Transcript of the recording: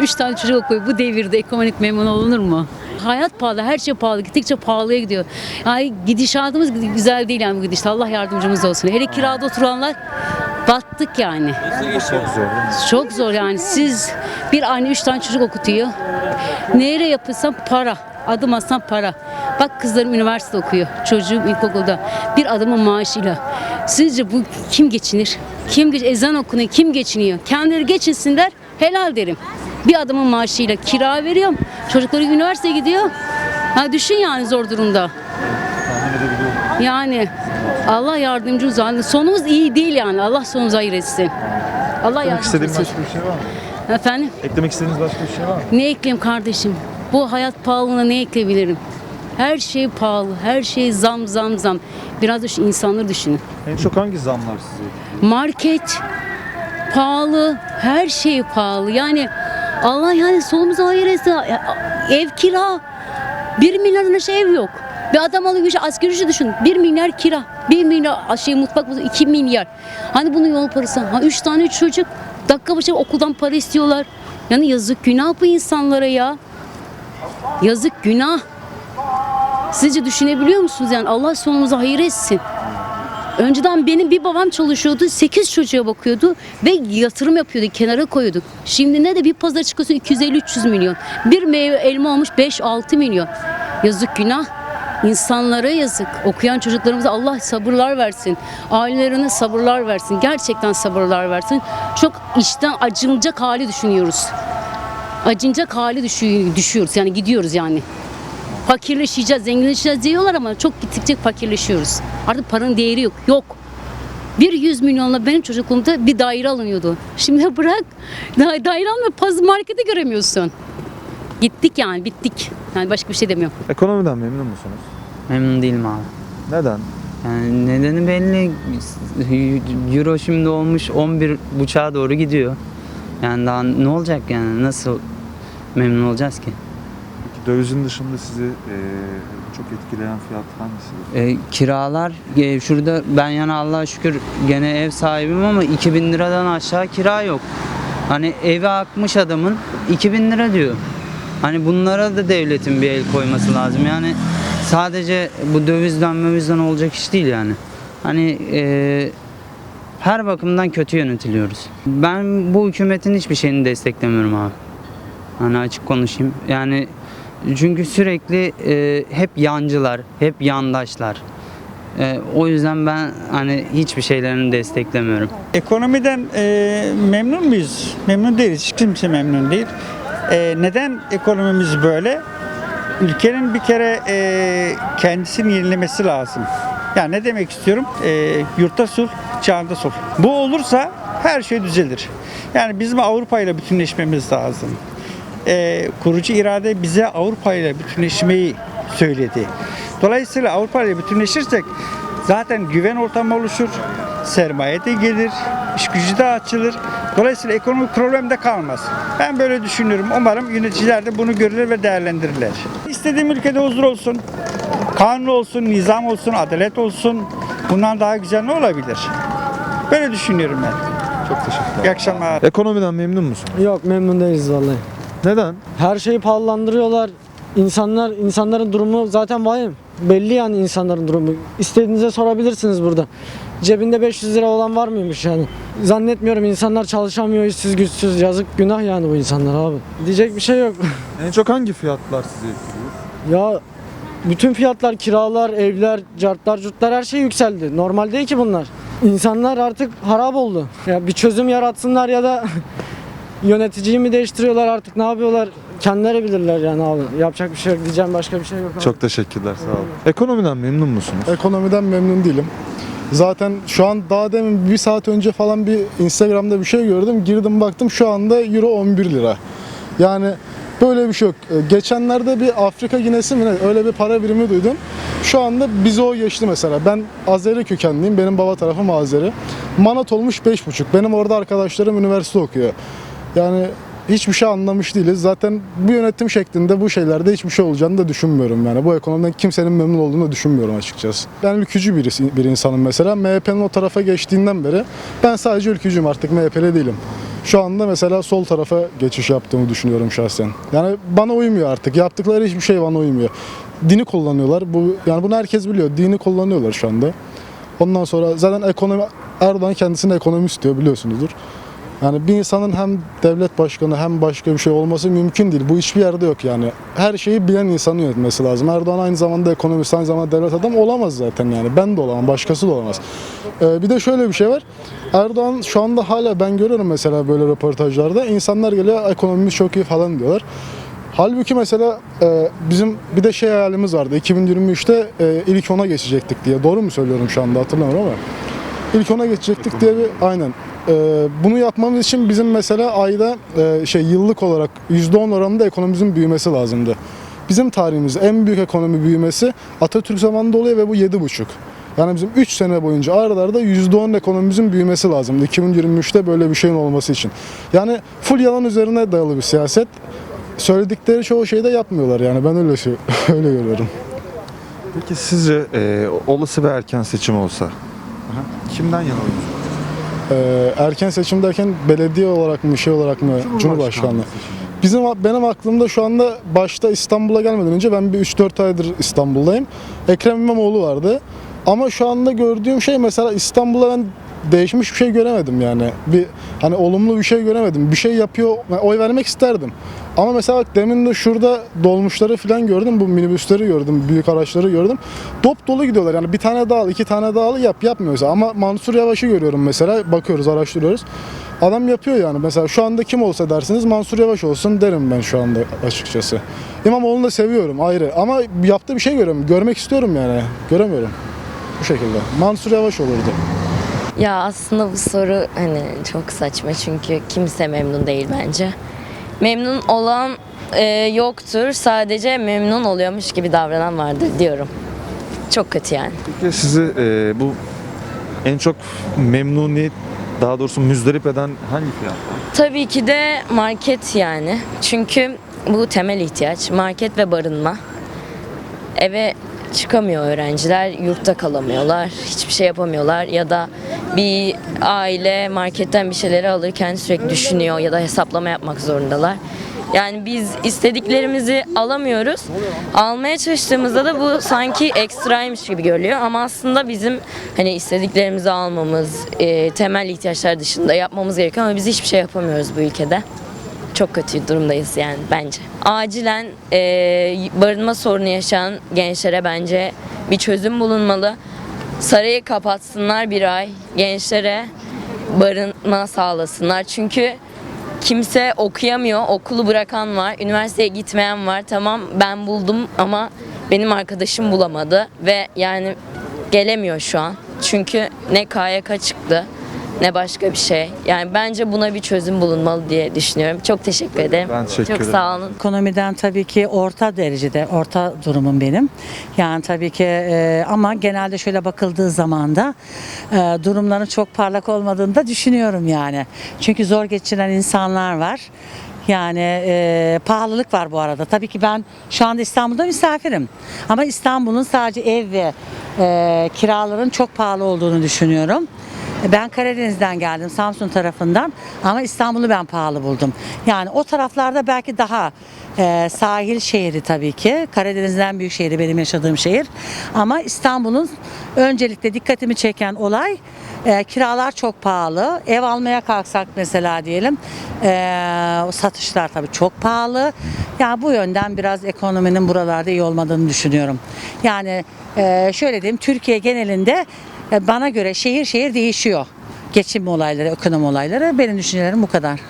Üç tane çocuk okuyor. Bu devirde ekonomik memnun olunur mu? Hayat pahalı, her şey pahalı. Gittikçe pahalıya gidiyor. Yani gidişatımız güzel değil yani bu gidişte. Allah yardımcımız olsun. Hele kirada oturanlar battık yani. Çok zor? Çok zor yani. Siz bir anne üç tane çocuk okutuyor. Nereye yapılsam para. Adım atsam para. Bak kızlarım üniversite okuyor. Çocuğum ilkokulda. Bir adamın maaşıyla. Sizce bu kim geçinir? Kim geç ezan okunuyor? Kim geçiniyor? Kendileri geçinsinler. Helal derim. Bir adamın maaşıyla kira veriyorum. Çocukları üniversiteye gidiyor. Ha düşün yani zor durumda. Yani Allah yardımcımız olsun. Sonumuz iyi değil yani. Allah sonumuzu hayır etsin. Allah Eklemek istediğiniz yardımcımız olsun. başka bir şey var mı? Efendim? Eklemek istediğiniz başka bir şey var mı? Ne ekleyeyim kardeşim? Bu hayat pahalılığına ne ekleyebilirim? Her şey pahalı, her şey zam zam zam. Biraz da şu insanları düşünün. En çok hangi zamlar sizi? Market pahalı, her şey pahalı. Yani Allah yani solumuza hayır etsin. Ev kira. 1 milyarın aşağı ev yok. Bir adam alıyor işte asgari ücret düşün. 1 milyar kira. 1 milyar şey mutfak 2 milyar. Hani bunun yol parası. Ha 3 tane çocuk dakika başı okuldan para istiyorlar. Yani yazık günah bu insanlara ya. Yazık günah. Sizce düşünebiliyor musunuz yani Allah sonumuza hayır etsin. Önceden benim bir babam çalışıyordu, 8 çocuğa bakıyordu ve yatırım yapıyordu, kenara koyuyorduk. Şimdi ne de bir pazar çıkıyorsun 250-300 milyon. Bir meyve elma olmuş 5-6 milyon. Yazık günah. İnsanlara yazık. Okuyan çocuklarımıza Allah sabırlar versin. Ailelerine sabırlar versin. Gerçekten sabırlar versin. Çok işten acınacak hali düşünüyoruz. Acınacak hali düşü- düşüyoruz. Yani gidiyoruz yani. Fakirleşeceğiz, zenginleşeceğiz diyorlar ama çok gittikçe fakirleşiyoruz. Artık paranın değeri yok. Yok. Bir 100 milyonla benim çocukluğumda bir daire alınıyordu. Şimdi bırak da- daire alma pazı markete göremiyorsun. Gittik yani bittik. Yani başka bir şey demiyorum. Ekonomiden memnun musunuz? Memnun değilim abi. Neden? Yani nedeni belli. Euro şimdi olmuş 11 buçuğa doğru gidiyor. Yani daha ne olacak yani? Nasıl memnun olacağız ki? Dövizin dışında sizi eee, çok etkileyen fiyat hangisidir? E, kiralar e, şurada ben yani Allah'a şükür gene ev sahibim ama 2000 liradan aşağı kira yok. Hani evi akmış adamın 2000 lira diyor. Hani bunlara da devletin bir el koyması lazım. Yani sadece bu dövizden mövizden olacak iş değil yani. Hani e, her bakımdan kötü yönetiliyoruz. Ben bu hükümetin hiçbir şeyini desteklemiyorum abi. Hani açık konuşayım. Yani çünkü sürekli e, hep yancılar, hep yandaşlar. E, o yüzden ben hani hiçbir şeylerini desteklemiyorum. Ekonomiden e, memnun muyuz? Memnun değiliz. Hiç kimse memnun değil. E, neden ekonomimiz böyle? Ülkenin bir kere e, kendisini yenilemesi lazım. Yani ne demek istiyorum? E, yurtta sulh, çağında sulh. Bu olursa her şey düzelir. Yani bizim Avrupa ile bütünleşmemiz lazım. E, kurucu irade bize Avrupa ile bütünleşmeyi söyledi. Dolayısıyla Avrupa ile bütünleşirsek zaten güven ortamı oluşur, sermaye de gelir, iş gücü de açılır. Dolayısıyla ekonomik problem de kalmaz. Ben böyle düşünüyorum. Umarım yöneticiler de bunu görürler ve değerlendirirler. İstediğim ülkede huzur olsun, kanun olsun, nizam olsun, adalet olsun. Bundan daha güzel ne olabilir? Böyle düşünüyorum ben. Çok teşekkürler. İyi akşamlar. Ekonomiden memnun musun? Yok memnun değiliz vallahi. Neden? Her şeyi pahalandırıyorlar. İnsanlar insanların durumu zaten vahim. Belli yani insanların durumu. İstediğinize sorabilirsiniz burada. Cebinde 500 lira olan var mıymış yani? Zannetmiyorum insanlar çalışamıyor, işsiz güçsüz. Yazık günah yani bu insanlar abi. Diyecek bir şey yok. En çok hangi fiyatlar sizi etkiliyor? ya bütün fiyatlar, kiralar, evler, cartlar, curtlar her şey yükseldi. Normal değil ki bunlar. İnsanlar artık harap oldu. Ya bir çözüm yaratsınlar ya da yöneticiyi mi değiştiriyorlar artık ne yapıyorlar? Kendileri bilirler yani abi. Yapacak bir şey yok diyeceğim başka bir şey yok. abi. Çok teşekkürler sağ olun. Ekonomiden memnun musunuz? Ekonomiden memnun değilim. Zaten şu an daha demin bir saat önce falan bir Instagram'da bir şey gördüm. Girdim baktım şu anda Euro 11 lira. Yani böyle bir şey yok. Ee, Geçenlerde bir Afrika ginesi mi ne öyle bir para birimi duydum. Şu anda bizi o geçti mesela. Ben Azeri kökenliyim. Benim baba tarafım Azeri. Manat olmuş 5,5. Benim orada arkadaşlarım üniversite okuyor. Yani hiçbir şey anlamış değiliz. Zaten bu yönetim şeklinde bu şeylerde hiçbir şey olacağını da düşünmüyorum yani. Bu ekonomiden kimsenin memnun olduğunu da düşünmüyorum açıkçası. Ben ülkücü birisi, bir insanım mesela. MHP'nin o tarafa geçtiğinden beri ben sadece ülkücüyüm artık MHP'li değilim. Şu anda mesela sol tarafa geçiş yaptığımı düşünüyorum şahsen. Yani bana uymuyor artık. Yaptıkları hiçbir şey bana uymuyor. Dini kullanıyorlar. Bu yani bunu herkes biliyor. Dini kullanıyorlar şu anda. Ondan sonra zaten ekonomi Erdoğan kendisine ekonomist diyor biliyorsunuzdur. Yani bir insanın hem devlet başkanı hem başka bir şey olması mümkün değil. Bu hiçbir yerde yok yani. Her şeyi bilen insanın yönetmesi lazım. Erdoğan aynı zamanda ekonomist, aynı zamanda devlet adam olamaz zaten yani. Ben de olamam, başkası da olamaz. Ee, bir de şöyle bir şey var. Erdoğan şu anda hala ben görüyorum mesela böyle röportajlarda. insanlar geliyor ekonomimiz çok iyi falan diyorlar. Halbuki mesela e, bizim bir de şey hayalimiz vardı. 2023'te e, ilk ona geçecektik diye. Doğru mu söylüyorum şu anda hatırlamıyorum ama. İlk ona geçecektik diye bir aynen. Ee, bunu yapmamız için bizim mesela ayda e, şey yıllık olarak %10 oranında ekonomimizin büyümesi lazımdı. Bizim tarihimizde en büyük ekonomi büyümesi Atatürk zamanında oluyor ve bu 7,5. Yani bizim 3 sene boyunca aralarda %10 ekonomimizin büyümesi lazımdı 2023'te böyle bir şeyin olması için. Yani full yalan üzerine dayalı bir siyaset. Söyledikleri çoğu şeyi de yapmıyorlar yani ben öyle şey, öyle görüyorum. Peki sizce e, olası bir erken seçim olsa kimden yana oyunuz? Ee, erken seçim derken belediye olarak mı şey olarak mı Cumhurbaşkanlığı. Bizim benim aklımda şu anda başta İstanbul'a gelmeden önce ben bir 3-4 aydır İstanbul'dayım. Ekrem İmamoğlu vardı. Ama şu anda gördüğüm şey mesela İstanbul'da ben değişmiş bir şey göremedim yani. Bir hani olumlu bir şey göremedim. Bir şey yapıyor. oy vermek isterdim. Ama mesela demin de şurada dolmuşları falan gördüm. Bu minibüsleri gördüm. Büyük araçları gördüm. Dop dolu gidiyorlar. Yani bir tane daha al, iki tane daha al yap yapmıyor mesela. Ama Mansur Yavaş'ı görüyorum mesela. Bakıyoruz, araştırıyoruz. Adam yapıyor yani. Mesela şu anda kim olsa dersiniz Mansur Yavaş olsun derim ben şu anda açıkçası. İmamoğlu'nu da seviyorum ayrı. Ama yaptığı bir şey görüyorum. Görmek istiyorum yani. Göremiyorum. Bu şekilde. Mansur Yavaş olurdu. Ya aslında bu soru hani çok saçma çünkü kimse memnun değil bence. Memnun olan e, yoktur. Sadece memnun oluyormuş gibi davranan vardır diyorum. Çok kötü yani. Peki sizi e, bu en çok memnuniyet daha doğrusu müzdarip eden hangi fiyat? Tabii ki de market yani. Çünkü bu temel ihtiyaç. Market ve barınma. Eve çıkamıyor öğrenciler, yurtta kalamıyorlar, hiçbir şey yapamıyorlar ya da bir aile marketten bir şeyleri alırken sürekli düşünüyor ya da hesaplama yapmak zorundalar. Yani biz istediklerimizi alamıyoruz. Almaya çalıştığımızda da bu sanki ekstraymış gibi görülüyor ama aslında bizim hani istediklerimizi almamız, e, temel ihtiyaçlar dışında yapmamız gerekiyor ama biz hiçbir şey yapamıyoruz bu ülkede çok kötü durumdayız yani bence. Acilen e, barınma sorunu yaşayan gençlere bence bir çözüm bulunmalı. Sarayı kapatsınlar bir ay. Gençlere barınma sağlasınlar. Çünkü kimse okuyamıyor. Okulu bırakan var. Üniversiteye gitmeyen var. Tamam ben buldum ama benim arkadaşım bulamadı. Ve yani gelemiyor şu an. Çünkü ne KYK çıktı ne başka bir şey. Yani bence buna bir çözüm bulunmalı diye düşünüyorum. Çok teşekkür ederim. Ben teşekkür Çok ederim. sağ olun. Ekonomiden tabii ki orta derecede, orta durumum benim. Yani tabii ki e, ama genelde şöyle bakıldığı zaman da e, durumların çok parlak olmadığını da düşünüyorum yani. Çünkü zor geçiren insanlar var. Yani e, pahalılık var bu arada. Tabii ki ben şu anda İstanbul'da misafirim. Ama İstanbul'un sadece ev ve e, kiraların çok pahalı olduğunu düşünüyorum. Ben Karadeniz'den geldim, Samsun tarafından ama İstanbul'u ben pahalı buldum. Yani o taraflarda belki daha e, sahil şehri tabii ki. Karadeniz'den büyük şehri benim yaşadığım şehir. Ama İstanbul'un öncelikle dikkatimi çeken olay e, kiralar çok pahalı. Ev almaya kalksak mesela diyelim e, satışlar tabii çok pahalı. Yani bu yönden biraz ekonominin buralarda iyi olmadığını düşünüyorum. Yani e, şöyle diyeyim Türkiye genelinde bana göre şehir şehir değişiyor. Geçim olayları, ekonomi olayları benim düşüncelerim bu kadar.